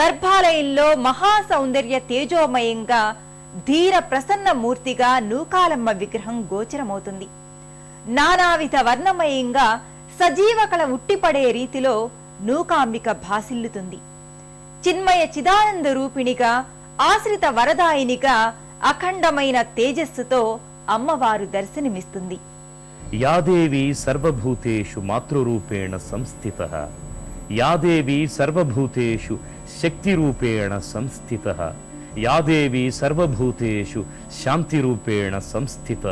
గర్భాలయంలో మహా సౌందర్య తేజోమయంగా ధీర ప్రసన్న మూర్తిగా నూకాలమ్మ విగ్రహం గోచరమవుతుంది. నానావిధ వర్ణమయంగా సజీవ కళ ఉట్టిపడే రీతిలో నూకాంబిక భాసిల్లుతుంది. చిన్మయ చిదానంద రూపిణిగా ఆశ్రిత వరదాయినిగా అఖండమైన తేజస్సుతో అమ్మవారు దర్శనమిస్తుంది. యాదేవి సర్వభూతేషు మాతృరూపేణ సంస్థిత. యాదేవి సర్వభూతేషు శక్తిరూపేణ సంస్థిత. యాదేవి సర్వభూతేషు శాంతిరూపేణ సంస్థిత.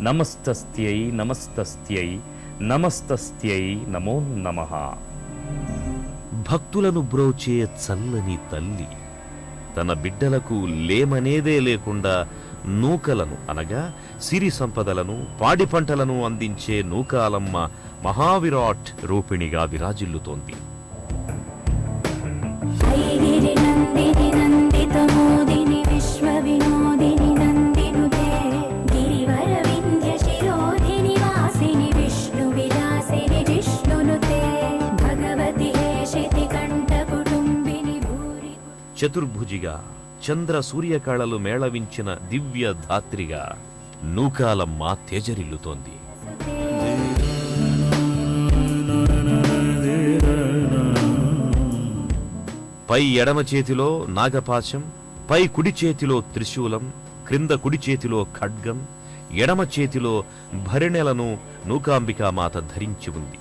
నమస్తస్త్యై నమస్తస్త్యై నమస్తస్త్యై నమో నమః. భక్తులను బ్రోచే చల్లని తల్లి. తన బిడ్డలకు లేమనేదే లేకుండా నూకలను అనగా సిరి సంపదలను పాడి పంటలను అందించే నూకాలమ్మ మహావిరాట్ రూపిణిగా విరాజిల్లుతోంది. చతుర్భుజిగా చంద్ర సూర్యకాళలు మేళవించిన దివ్య ధాత్రిగా నూకాలమ్మ తేజరిల్లుతోంది. పై ఎడమ చేతిలో నాగపాశం పై కుడి చేతిలో త్రిశూలం క్రింద కుడి చేతిలో ఖడ్గం ఎడమ చేతిలో భరిణెలను నూకాంబికామాత ధరించి ఉంది.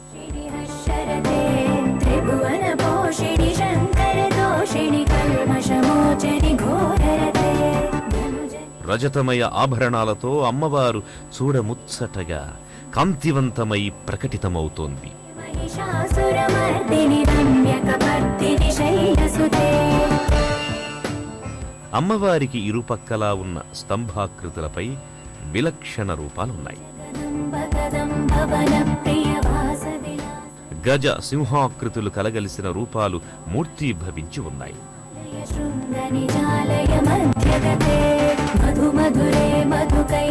రజతమయ ఆభరణాలతో అమ్మవారు చూడముచ్చటగా కాంతివంతమై ప్రకటితమవుతోంది. అమ్మవారికి ఇరుపక్కలా ఉన్న స్తంభాకృతులపై విలక్షణ రూపాలున్నాయి. గజ సింహాకృతులు కలగలిసిన రూపాలు మూర్తిభవించి ఉన్నాయి. మధురే మధుకై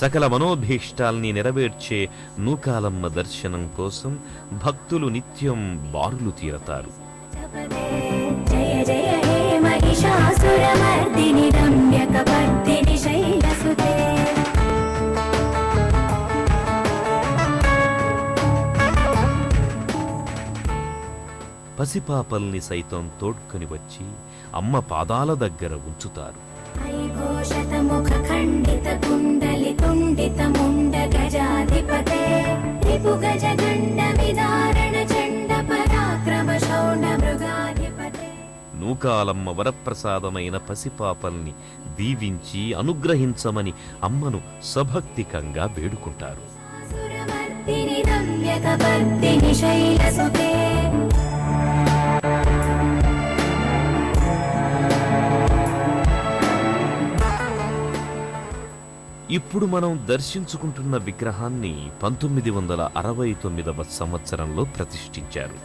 సకల మనోభీష్టాల్ని నెరవేర్చే నూకాలమ్మ దర్శనం కోసం భక్తులు నిత్యం బారులు తీరతారు. పసిపాపల్ని సైతం తోడ్కొని వచ్చి అమ్మ పాదాల దగ్గర ఉంచుతారు. ఖండిత కుండ గజాధిపతే రిపు గజ విదారణ చండ పరాక్రమ శౌండ నూకాలమ్మ వరప్రసాదమైన పసిపాపల్ని దీవించి అనుగ్రహించమని అమ్మను సభక్తికంగా వేడుకుంటారు. సురవర్తిని రమ్యక ఇప్పుడు మనం దర్శించుకుంటున్న విగ్రహాన్ని పంతొమ్మిది వందల అరవై తొమ్మిదవ సంవత్సరంలో ప్రతిష్ఠించారు.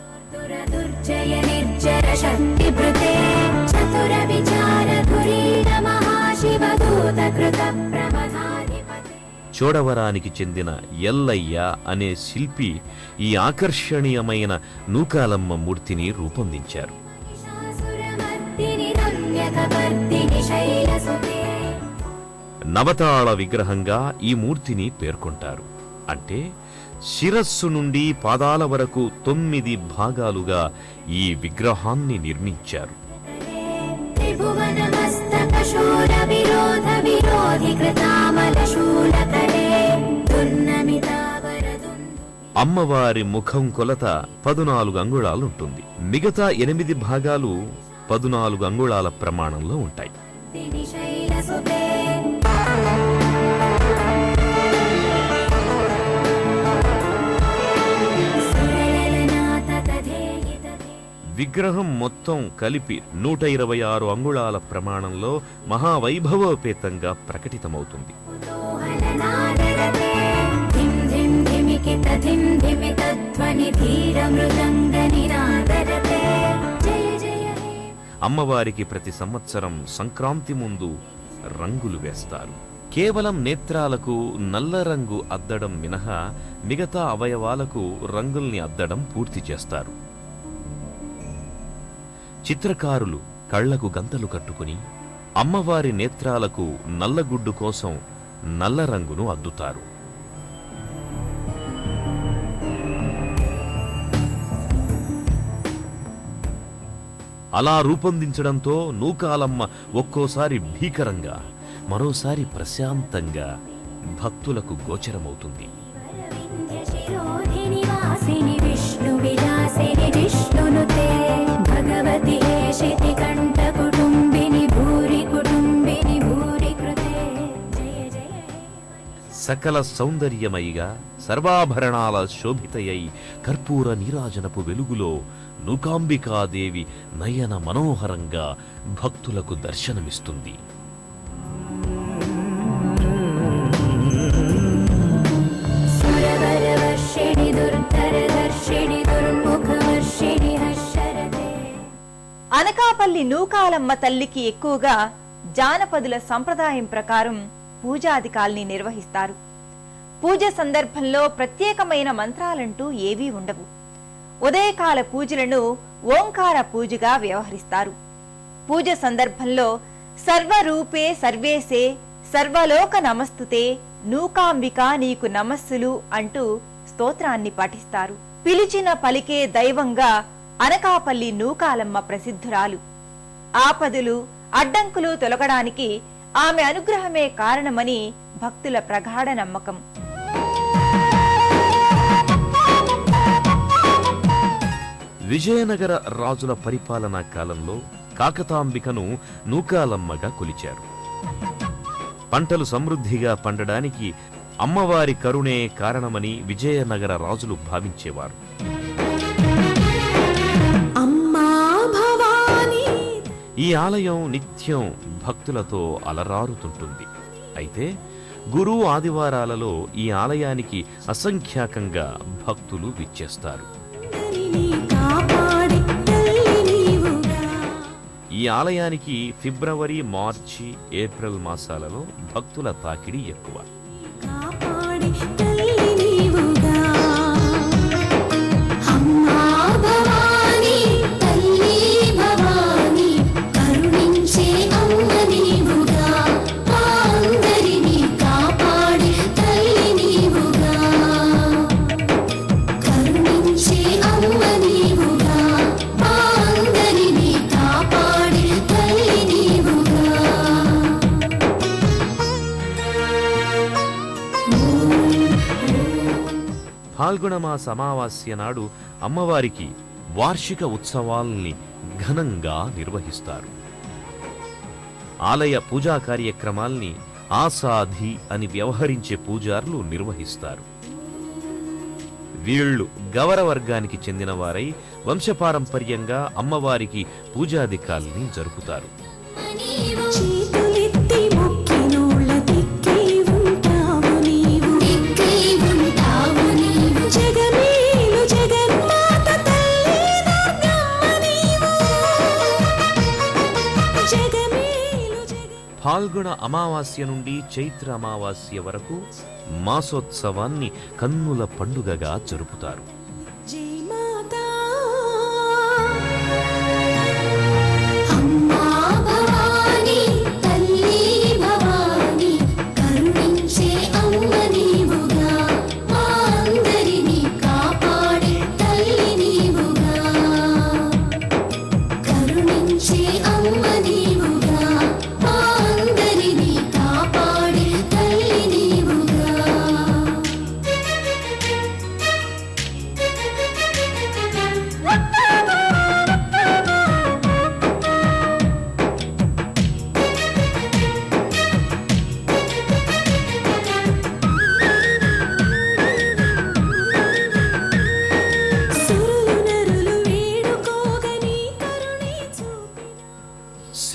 చోడవరానికి చెందిన ఎల్లయ్య అనే శిల్పి ఈ ఆకర్షణీయమైన నూకాలమ్మ మూర్తిని రూపొందించారు. నవతాళ విగ్రహంగా ఈ మూర్తిని పేర్కొంటారు. అంటే శిరస్సు నుండి పాదాల వరకు తొమ్మిది భాగాలుగా ఈ విగ్రహాన్ని నిర్మించారు. అమ్మవారి ముఖం కొలత పదునాలుగు అంగుళాలుంటుంది. మిగతా ఎనిమిది భాగాలు పదునాలుగు అంగుళాల ప్రమాణంలో ఉంటాయి. విగ్రహం మొత్తం కలిపి నూట ఇరవై ఆరు అంగుళాల ప్రమాణంలో మహావైభవోపేతంగా ప్రకటితమవుతుంది. అమ్మవారికి ప్రతి సంవత్సరం సంక్రాంతి ముందు రంగులు వేస్తారు. కేవలం నేత్రాలకు నల్ల రంగు అద్దడం మినహా మిగతా అవయవాలకు రంగుల్ని అద్దడం పూర్తి చేస్తారు. చిత్రకారులు కళ్ళకు గంతలు కట్టుకుని అమ్మవారి నేత్రాలకు నల్లగుడ్డు కోసం నల్ల రంగును అద్దుతారు. అలా రూపొందించడంతో నూకాలమ్మ ఒక్కోసారి భీకరంగా మరోసారి ప్రశాంతంగా భక్తులకు గోచరమవుతుంది. సకల సౌందర్యమయిగా సర్వాభరణాల శోభితయై కర్పూర నీరాజనపు వెలుగులో నూకాంబికాదేవి నయన మనోహరంగా భక్తులకు దర్శనమిస్తుంది. అనకాపల్లి నూకాలమ్మ తల్లికి ఎక్కువగా జానపదుల సంప్రదాయం ప్రకారం పూజాధికాల్ని నిర్వహిస్తారు. పూజ సందర్భంలో ప్రత్యేకమైన మంత్రాలంటూ ఏవీ ఉండవు. ఉదయకాల పూజలను ఓంకార పూజగా వ్యవహరిస్తారు. పూజ సందర్భంలో సర్వరూపే సర్వేసే సర్వలోక నమస్తుతే నూకాంబిక నీకు నమస్సులు అంటూ స్తోత్రాన్ని పఠిస్తారు పిలిచిన పలికే దైవంగా అనకాపల్లి నూకాలమ్మ ప్రసిద్ధురాలు. ఆపదలు అడ్డంకులు తొలగడానికి ఆమె అనుగ్రహమే కారణమని భక్తుల ప్రగాఢ నమ్మకం. విజయనగర రాజుల పరిపాలనా కాలంలో కాకతాంబికను నూకాలమ్మగా కొలిచారు. పంటలు సమృద్ధిగా పండడానికి అమ్మవారి కరుణే కారణమని విజయనగర రాజులు భావించేవారు. ఈ ఆలయం నిత్యం భక్తులతో అలరారుతుంటుంది. అయితే గురు ఆదివారాలలో ఈ ఆలయానికి అసంఖ్యాకంగా భక్తులు విచ్చేస్తారు. ఈ ఆలయానికి ఫిబ్రవరి మార్చి ఏప్రిల్ మాసాలలో భక్తుల తాకిడి ఎక్కువ. ఫాల్గుణమాస అమావాస్య నాడు అమ్మవారికి వార్షిక ఉత్సవాల్ని ఘనంగా నిర్వహిస్తారు. ఆలయ పూజా కార్యక్రమాల్ని ఆసాధి అని వ్యవహరించే పూజారులు నిర్వహిస్తారు. వీళ్ళు గవర వర్గానికి చెందిన వారై వంశపారంపర్యంగా అమ్మవారికి పూజాధికాల్ని జరుపుతారు. జగన్ ఫాల్గుణ అమావాస్య నుండి చైత్ర అమావాస్య వరకు మాసోత్సవాన్ని కన్నుల పండుగగా జరుపుతారు.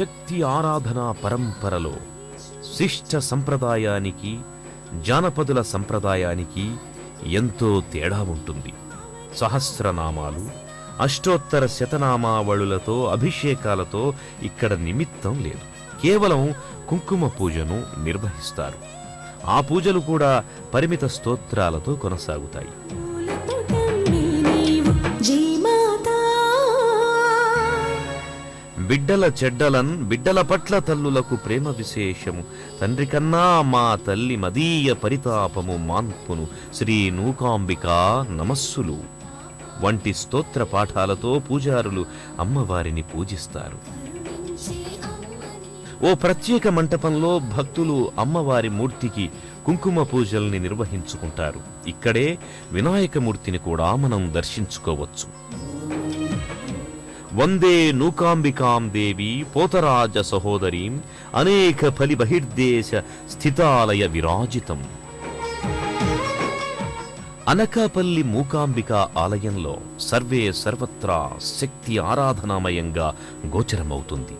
శక్తి ఆరాధనా పరంపరలో శిష్ట సంప్రదాయానికి జానపదుల సంప్రదాయానికి ఎంతో తేడా ఉంటుంది. సహస్రనామాలు అష్టోత్తర శతనామావళులతో అభిషేకాలతో ఇక్కడ నిమిత్తం లేదు. కేవలం కుంకుమ పూజను నిర్వహిస్తారు. ఆ పూజలు కూడా పరిమిత స్తోత్రాలతో కొనసాగుతాయి. బిడ్డల చెడ్డలన్ బిడ్డల పట్ల తల్లులకు ప్రేమ విశేషము. తండ్రి కన్నా మా తల్లి మదీయ పరితాపము మాన్పును శ్రీ నూకాంబిక నమస్సులు. వంటి స్తోత్ర పాఠాలతో పూజారులు అమ్మవారిని పూజిస్తారు. ఓ ప్రత్యేక మంటపంలో భక్తులు అమ్మవారి మూర్తికి కుంకుమ పూజల్ని నిర్వహించుకుంటారు. ఇక్కడే వినాయకమూర్తిని కూడా మనం దర్శించుకోవచ్చు. వందే నూకాంబికాం దేవి పోతరాజ సహోదరీం అనేక ఫలి బహిర్దేశ స్థితాలయ విరాజితం అనకాపల్లి మూకాంబిక ఆలయంలో సర్వే సర్వత్రా శక్తి ఆరాధనామయంగా గోచరమవుతుంది